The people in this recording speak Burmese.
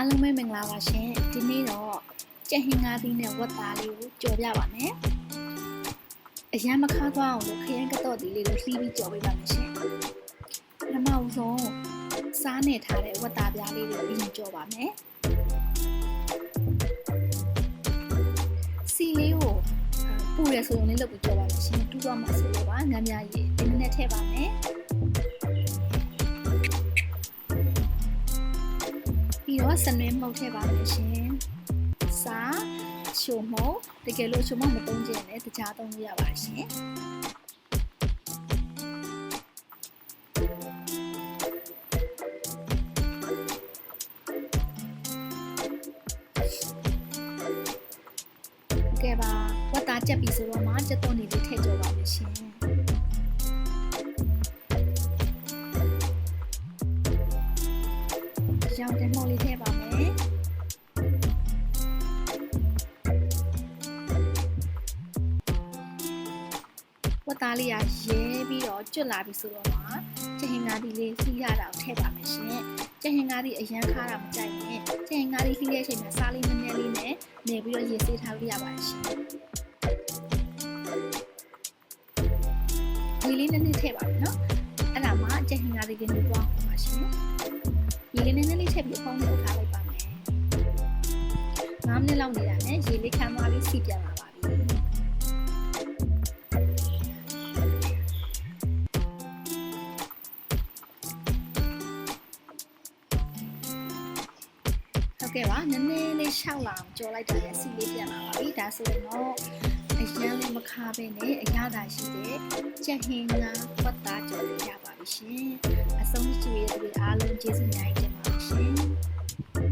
အားလုံးပဲမင်္ဂလာပါရှင်ဒီနေ့တော့ကြက်ဟင်းငါးသီးနဲ့ဝက်သားလေးကိုကြော်ပြပါမယ်အရန်မခါသွားအောင်လို့ခရင်ကတော့ဒီလေးကိုလှီးပြီးကြော်ပေးပါမယ်ရှင်ပထမဦးဆုံးစားနေထားတဲ့ဝက်သားပြားလေးတွေကိုအရင်ကြော်ပါမယ်စီလေးကိုပူရဆိုရင်လေးလုပ်ပြီးကြော်ပါမယ်ရှင်တူတော့မှဆိုလို့ပါငမ်းမြရည်ဒီနေ့ထည့်ပါမယ် တော့စနွေးမှုတ်ထည့်ပါမယ်ရှင်စားချိုမှုတ်တကယ်လို့ချိုမှုတ်မသုံးချင်လည်းတခြားသုံးလို့ရပါတယ်ရှင်ကဲပါဝတ်သားကြက်ပြီဆိုတော့မှကြက်သွန်နေလေးထည့်ကြပါမယ်ရှင် ရောင်တင်မှုတ်လေးထည့်ပါမယ်ဝတ်သားလေးကရဲပြီးတော့ကျွတ်လာပြီဆိုတော့မှချက်ဟင်ကားဒီလေးစီးရတာကိုထည့်ပါမယ်ရှင်ချက်ဟင်ကားဒီအရန်ခါတာမကြိုက်ရင်ချက်ဟင်ကားဒီစီးတဲ့အချိန်မှာစားလေးနည်းနည်းလေးနဲ့နေပြီးတော့ရေစေးထားလို့ရပါတယ်ရှင်ဒီလေးနည်းနည်းထည့်ပါမယ်နော်အဲ့ဒါမှချက်ဟင်ကားဒီလေးနဲ့တွားပါရှင်ရေလေးနည်းနည်းလေးထ ည့်ပြီးအပေါင်းလေးထားလိုက်ပါမယ်9မိနစ်လောက်နေတာနဲ့ရေလေးခမ်းသွားပြီးစီပြန်လာပါပြီဟုတ်ကဲ့ပါနည်းနည်းလေးရှောက်လာအောင်ကြော်လိုက်တာနဲ့စီလေးပြန်လာပါပြီဒါဆိုရင်တော့ အရန်လေးမခါပဲနဲ့အရသာရှိတဲ့ကြက်ဟင်းငါပတ်သားကြော်လို့ရပါပြီရှင်။အဆုံးစီရဲ့တွေအားလုံးကျေးဇူးများတင်ပါရှင်။